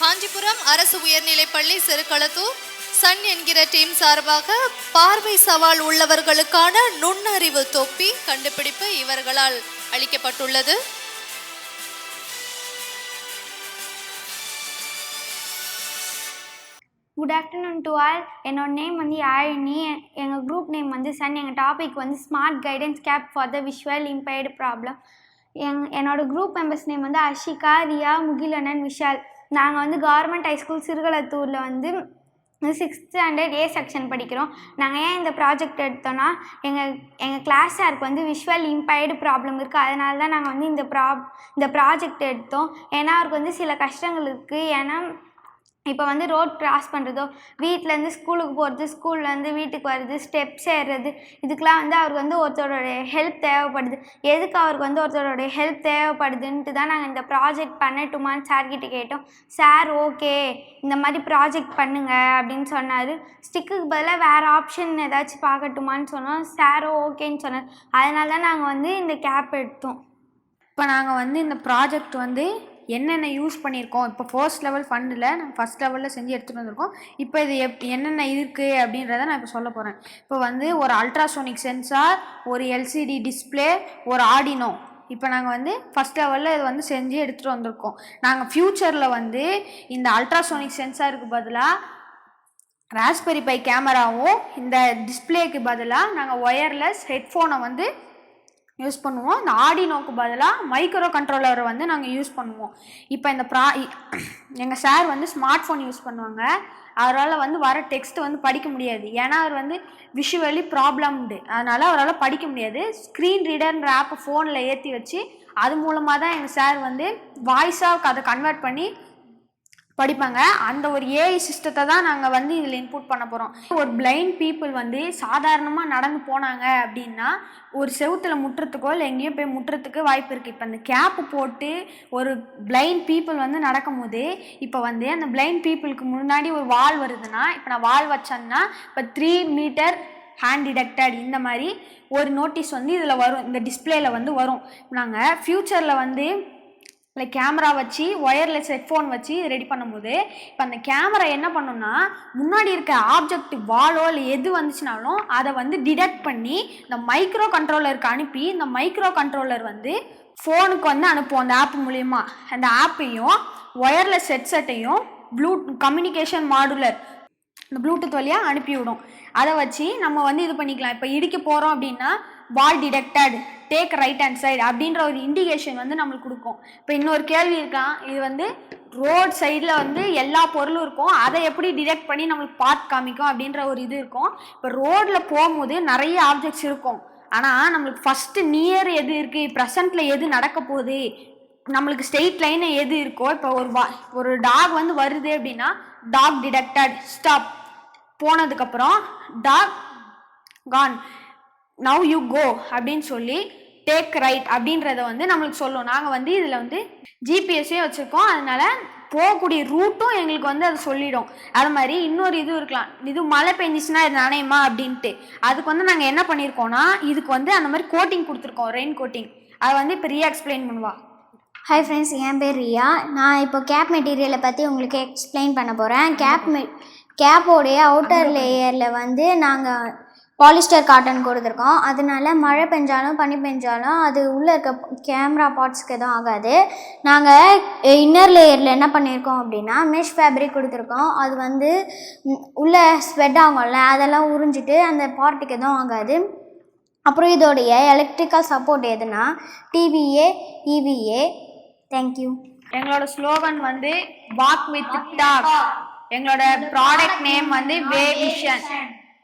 காஞ்சிபுரம் அரசு உயர்நிலைப்பள்ளி சிறுகளத்தூர் சன் என்கிற டீம் சார்பாக பார்வை சவால் உள்ளவர்களுக்கான நுண்ணறிவு தொப்பி கண்டுபிடிப்பு இவர்களால் அளிக்கப்பட்டுள்ளது. குட் ஆஃப்டர்நூன் டு ஆல் என்னோட நேம் வந்து யாழினி. எங்கள் குரூப் நேம் வந்து சன். எங்கள் டாபிக் வந்து smart guidance cap for the visual impaired problem எங் என்னோட குரூப் மெம்பர்ஸ் நேம் வந்து அஷிகா ரியா முகிலனன் விஷால். நாங்கள் வந்து கவர்மெண்ட் ஹைஸ்கூல் சிறுகளத்தூரில் வந்து சிக்ஸ்த் ஸ்டாண்டர்ட் ஏ செக்ஷன் படிக்கிறோம். நாங்கள் ஏன் இந்த ப்ராஜெக்ட் எடுத்தோன்னா எங்கள் எங்கள் கிளாஸ் சாருக்கு வந்து விஷுவல் இம்பைர்டு ப்ராப்ளம் இருக்குது அதனால தான் நாங்கள் வந்து இந்த ப்ராப் இந்த ப்ராஜெக்ட் எடுத்தோம். ஏன்னா அவருக்கு வந்து சில கஷ்டங்கள் இருக்குது ஏன்னா இப்போ வந்து ரோட் கிராஸ் பண்ணுறதோ வீட்டிலேருந்து ஸ்கூலுக்கு போகிறது ஸ்கூல்லேருந்து வீட்டுக்கு வர்றது ஸ்டெப்ஸ் ஏறுறது இதுக்கெலாம் வந்து அவருக்கு வந்து ஒருத்தரோடைய ஹெல்ப் தேவைப்படுது. எதுக்கு அவருக்கு வந்து ஒருத்தரோடைய ஹெல்ப் தேவைப்படுதுன்ட்டு தான் நாங்கள் இந்த ப்ராஜெக்ட் பண்ணட்டுமான்னு சார்கிட்ட கேட்டோம். சார் ஓகே இந்த மாதிரி ப்ராஜெக்ட் பண்ணுங்க அப்படின்னு சொன்னார். ஸ்டிக்குக்கு பதிலாக வேறு ஆப்ஷன் ஏதாச்சும் பார்க்கட்டுமான்னு சொன்னோம். சாரும் ஓகேன்னு சொன்னார். அதனால தான் நாங்கள் வந்து இந்த கேப் எடுத்தோம். இப்போ நாங்கள் வந்து இந்த ப்ராஜெக்ட் வந்து என்னென்ன யூஸ் பண்ணியிருக்கோம்? இப்போ ஃபர்ஸ்ட் லெவல் ஃபண்டில் நாங்கள் ஃபஸ்ட் லெவலில் செஞ்சு எடுத்துகிட்டு வந்திருக்கோம். இப்போ இது எப் என்னென்ன இருக்குது அப்படின்றத நான் இப்போ சொல்ல போகிறேன் இப்போ வந்து ஒரு அல்ட்ராசோனிக் சென்சார் ஒரு எல்சிடி டிஸ்ப்ளே ஒரு ஆடினோ இப்போ நாங்கள் வந்து ஃபஸ்ட் லெவலில் இது வந்து செஞ்சு எடுத்துகிட்டு வந்திருக்கோம். நாங்கள் ஃப்யூச்சரில் வந்து இந்த அல்ட்ராசோனிக் சென்சாருக்கு பதிலாக ராஸ்பெரி பை கேமராவும் இந்த டிஸ்ப்ளேக்கு பதிலாக நாங்கள் ஒயர்லெஸ் ஹெட்ஃபோனை வந்து யூஸ் பண்ணுவோம். இந்த ஆடினோக்கு பதிலாக மைக்ரோ கண்ட்ரோலரை வந்து நாங்கள் யூஸ் பண்ணுவோம். இப்போ இந்த ப்ரா எங்கள் சார் வந்து ஸ்மார்ட் ஃபோன் யூஸ் பண்ணுவாங்க. அவரால் வந்து வர டெக்ஸ்ட் வந்து படிக்க முடியாது. ஏன்னா அவர் வந்து விஷுவலி ப்ராப்ளம்டு அதனால் அவரால் படிக்க முடியாது. ஸ்க்ரீன் ரீடர்ன்ற ஆப்பை ஃபோனில் ஏற்றி வச்சு அது மூலமாக தான் எங்கள் சார் வந்து வாய்ஸாக அதை கன்வெர்ட் பண்ணி படிப்பாங்க. அந்த ஒரு ஏஐ சிஸ்டத்தை தான் நாங்கள் வந்து இதில் இன்புட் பண்ண போகிறோம் ஒரு பிளைண்ட் பீப்புள் வந்து சாதாரணமாக நடந்து போனாங்க அப்படின்னா ஒரு செவுத்தில் முட்டுறதுக்கோ இல்லை எங்கேயோ போய் முட்டுறதுக்கு வாய்ப்பு இருக்குது இப்போ அந்த கேப்பு போட்டு ஒரு பிளைண்ட் பீப்புள் வந்து நடக்கும்போது இப்போ வந்து அந்த பிளைண்ட் பீப்புளுக்கு முன்னாடி ஒரு வால் வருதுன்னா இப்போ நான் வால் வச்சேன்னா இப்போ த்ரீ மீட்டர் ஹேண்ட் டிடெக்டட் இந்த மாதிரி ஒரு நோட்டீஸ் வந்து இதில் வரும். இந்த டிஸ்பிளேயில் வந்து வரும். நாங்கள் ஃப்யூச்சரில் வந்து லைக் கேமரா வச்சு ஒயர்லெஸ் ஹெட்ஃபோன் வச்சு ரெடி பண்ணும்போது இப்போ அந்த கேமரா என்ன பண்ணுன்னா முன்னாடி இருக்க ஆப்ஜெக்ட் வாலோ இல்லை எது வந்துச்சுனாலும் அதை வந்து டிடெக்ட் பண்ணி இந்த மைக்ரோ கண்ட்ரோலருக்கு அனுப்பி இந்த மைக்ரோ கண்ட்ரோலர் வந்து ஃபோனுக்கு வந்து அனுப்புவோம் அந்த ஆப் மூலிமா அந்த ஆப்பையும் ஒயர்லெஸ் ஹெட்செட்டையும் ப்ளூ கம்யூனிகேஷன் மாடுலர் இந்த ப்ளூடூத் வழியாக அனுப்பிவிடும். அதை வச்சு நம்ம வந்து இது பண்ணிக்கலாம். இப்போ இடிக்க போகிறோம் அப்படின்னா ball detected take right hand side அப்படின்ற ஒரு இண்டிகேஷன் வந்து நம்மளுக்கு கொடுக்கும். இப்போ இன்னொரு கேள்வி இருக்கான் இது வந்து ரோட் சைடில் வந்து எல்லா பொருளும் இருக்கும். அதை எப்படி டிடெக்ட் பண்ணி நம்மளுக்கு பார்த்து காமிக்கும் அப்படின்ற ஒரு இது இருக்கும். இப்போ ரோட்டில் போகும்போது நிறைய ஆப்ஜெக்ட்ஸ் இருக்கும். ஆனால் நம்மளுக்கு ஃபஸ்ட்டு நியர் எது இருக்குது ப்ரெசண்ட்டில் எது நடக்க போகுது? நம்மளுக்கு ஸ்ட்ரெயிட் லைன் எது இருக்கோ இப்போ ஒரு வா ஒரு டாக் வந்து வருது அப்படின்னா டாக் டிடெக்டட் ஸ்டாப் போனதுக்கப்புறம் dog gone now you go அப்படின்னு சொல்லி டேக் ரைட் அப்படின்றத வந்து நம்மளுக்கு சொல்லும். நாங்கள் வந்து இதில் வந்து ஜிபிஎஸ்ஸே வச்சுருக்கோம். அதனால போகக்கூடிய ரூட்டும் எங்களுக்கு வந்து அது சொல்லிடும். அது மாதிரி இன்னொரு இது இருக்கலாம். இது மழை பெஞ்சிச்சுன்னா இது நனையுமா அப்படின்ட்டு. அதுக்கு வந்து நாங்கள் என்ன பண்ணியிருக்கோம்னா இதுக்கு வந்து அந்த மாதிரி கோட்டிங் கொடுத்துருக்கோம். ரெயின் கோட்டிங் அதை வந்து இப்போ ரியா எக்ஸ்பிளைன் பண்ணுவா. ஹாய் ஃப்ரெண்ட்ஸ் என் பேர் ரியா நான் இப்போ கேப் மெட்டீரியலை பற்றி உங்களுக்கு எக்ஸ்பிளைன் பண்ண போகிறேன் கேப் மெ கேப்போடைய அவுட்டர் லேயரில் வந்து நாங்கள் பாலிஸ்டர் காட்டன் கொடுத்துருக்கோம். அதனால மழை பெஞ்சாலும் பனி பெஞ்சாலும் அது உள்ளே இருக்க கேமரா பார்ட்ஸ்க்கு எதுவும் ஆகாது. நாங்கள் இன்னர் லேயரில் என்ன பண்ணியிருக்கோம் அப்படின்னா மெஷ் ஃபேப்ரிக் கொடுத்துருக்கோம். அது வந்து உள்ளே ஸ்வெட் ஆகும்ல அதெல்லாம் உறிஞ்சிட்டு அந்த பார்ட்டுக்கு எதுவும் ஆகாது. அப்புறம் இதோடைய எலக்ட்ரிக்கல் சப்போர்ட் எதுனா டிவிஏ இவிஏ தேங்க்யூ எங்களோட ஸ்லோகன் வந்து வாக் வித் டாக் எங்களோட ப்ராடக்ட் நேம் வந்து வே விஷன்